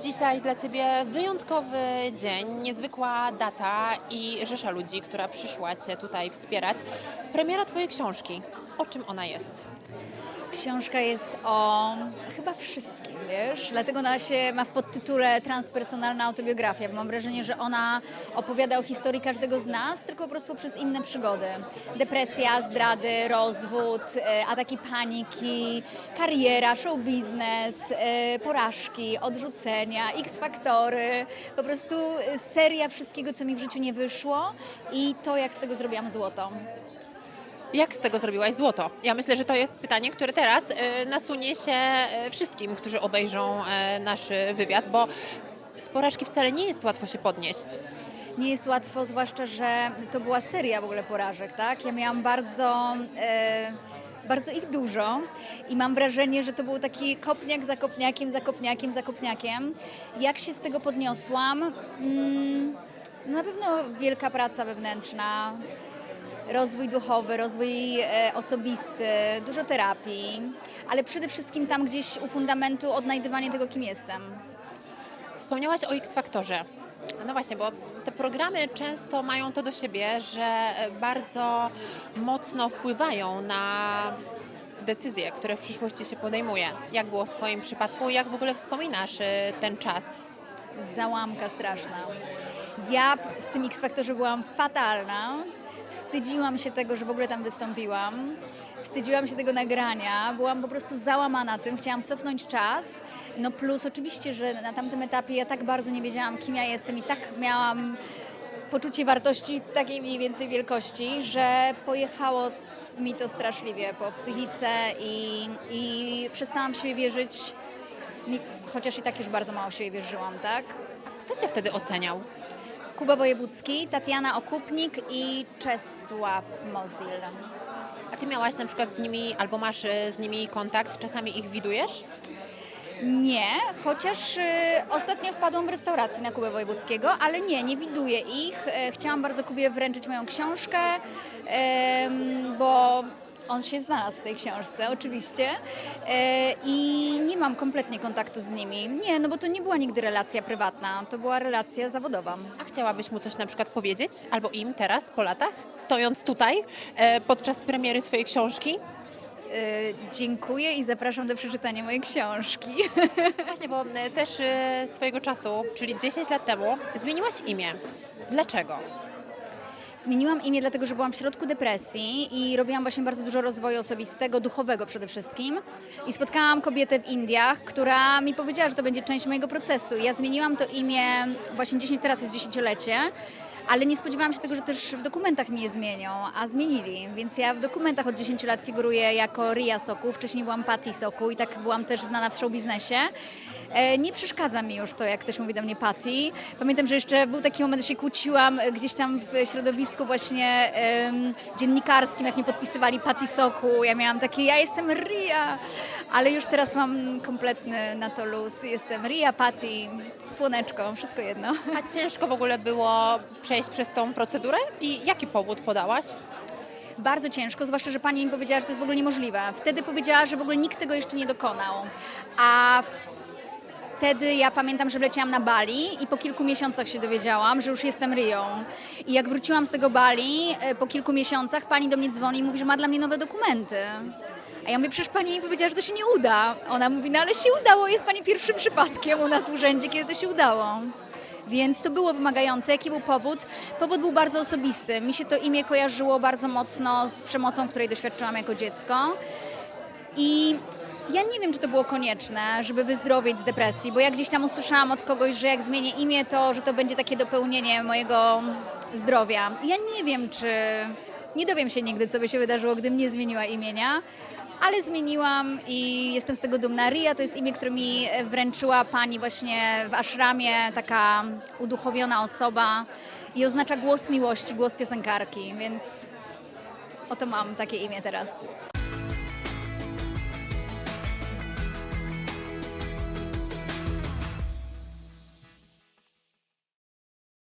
Dzisiaj dla Ciebie wyjątkowy dzień, niezwykła data i rzesza ludzi, która przyszła Cię tutaj wspierać. Premiera Twojej książki. O czym ona jest? Książka jest o chyba wszystkim, wiesz? Dlatego ona się ma w podtytule Transpersonalna autobiografia, bo mam wrażenie, że ona opowiada o historii każdego z nas, tylko po prostu przez inne przygody. Depresja, zdrady, rozwód, e, ataki paniki, kariera, show biznes, e, porażki, odrzucenia, X-faktory, po prostu seria wszystkiego, co mi w życiu nie wyszło i to, jak z tego zrobiłam złoto. Jak z tego zrobiłaś złoto? Ja myślę, że to jest pytanie, które teraz e, nasunie się e, wszystkim, którzy obejrzą e, nasz wywiad, bo z porażki wcale nie jest łatwo się podnieść. nie jest łatwo, zwłaszcza, że to była seria w ogóle porażek, tak? Ja miałam bardzo, e, bardzo ich dużo i mam wrażenie, że to był taki kopniak za kopniakiem, za kopniakiem, za kopniakiem. Jak się z tego podniosłam? Mm, na pewno wielka praca wewnętrzna, rozwój duchowy, rozwój e, osobisty, dużo terapii, ale przede wszystkim tam gdzieś u fundamentu odnajdywanie tego, kim jestem. Wspomniałaś o X-Faktorze. No właśnie, bo te programy często mają to do siebie, że bardzo mocno wpływają na decyzje, które w przyszłości się podejmuje. Jak było w Twoim przypadku? Jak w ogóle wspominasz y, ten czas? Załamka straszna. Ja w tym X-Faktorze byłam fatalna. Wstydziłam się tego, że w ogóle tam wystąpiłam. Wstydziłam się tego nagrania. Byłam po prostu załamana tym. Chciałam cofnąć czas. No plus oczywiście, że na tamtym etapie ja tak bardzo nie wiedziałam, kim ja jestem i tak miałam poczucie wartości takiej mniej więcej wielkości, że pojechało mi to straszliwie po psychice i, i przestałam w siebie wierzyć, chociaż i tak już bardzo mało w siebie wierzyłam, tak? Kto Cię wtedy oceniał? Kuba Wojewódzki, Tatiana Okupnik i Czesław Mozil. A Ty miałaś na przykład z nimi, albo masz y, z nimi kontakt, czasami ich widujesz? Nie, chociaż y, ostatnio wpadłam w restauracji na Kubę Wojewódzkiego, ale nie, nie widuję ich. E, chciałam bardzo Kubie wręczyć moją książkę, em, bo on się znalazł w tej książce, oczywiście. E, I nie mam kompletnie kontaktu z nimi. Nie, no bo to nie była nigdy relacja prywatna, to była relacja zawodowa. A chciałabyś mu coś na przykład powiedzieć, albo im teraz, po latach, stojąc tutaj e, podczas premiery swojej książki? E, Dziękuję i zapraszam do przeczytania mojej książki. Właśnie, bo też swojego czasu, czyli 10 lat temu, zmieniłaś imię. Dlaczego? Zmieniłam imię dlatego, że byłam w środku depresji i robiłam właśnie bardzo dużo rozwoju osobistego, duchowego przede wszystkim. I spotkałam kobietę w Indiach, która mi powiedziała, że to będzie część mojego procesu. Ja zmieniłam to imię, właśnie 10, teraz jest dziesięciolecie, ale nie spodziewałam się tego, że też w dokumentach mi je zmienią, a zmienili. Więc ja w dokumentach od 10 lat figuruję jako Ria Soku, wcześniej byłam Patty Soku i tak byłam też znana w showbiznesie. E, Nie przeszkadza mi już to, jak ktoś mówi do mnie Patty. Pamiętam, że jeszcze był taki moment, że się kłóciłam e, gdzieś tam w środowisku właśnie em, dziennikarskim, jak nie podpisywali Patty Soku. Ja miałam takie, ja jestem Ria, ale już teraz mam kompletny na to luz. Jestem Ria, Patty, słoneczko, wszystko jedno. A ciężko w ogóle było przejść przez tą procedurę? I jaki powód podałaś? Bardzo ciężko, zwłaszcza, że pani mi powiedziała, że to jest w ogóle niemożliwe. Wtedy powiedziała, że w ogóle nikt tego jeszcze nie dokonał. A wtedy ja pamiętam, że leciałam na Bali i po kilku miesiącach się dowiedziałam, że już jestem Rią. I jak wróciłam z tego Bali, e, po kilku miesiącach pani do mnie dzwoni i mówi, że ma dla mnie nowe dokumenty. A ja mówię, przecież pani powiedziała, że to się nie uda. Ona mówi, no ale się udało, jest pani pierwszym przypadkiem u nas w urzędzie, kiedy to się udało. Więc to było wymagające. Jaki był powód? Powód był bardzo osobisty. Mi się to imię kojarzyło bardzo mocno z przemocą, której doświadczyłam jako dziecko. I ja nie wiem, czy to było konieczne, żeby wyzdrowieć z depresji, bo ja gdzieś tam usłyszałam od kogoś, że jak zmienię imię, to że to będzie takie dopełnienie mojego zdrowia. Ja nie wiem, czy. Nie dowiem się nigdy, co by się wydarzyło, gdybym nie zmieniła imienia, ale zmieniłam i jestem z tego dumna. Ria to jest imię, które mi wręczyła pani właśnie w ashramie, taka uduchowiona osoba i oznacza głos miłości, głos piosenkarki, więc oto mam takie imię teraz.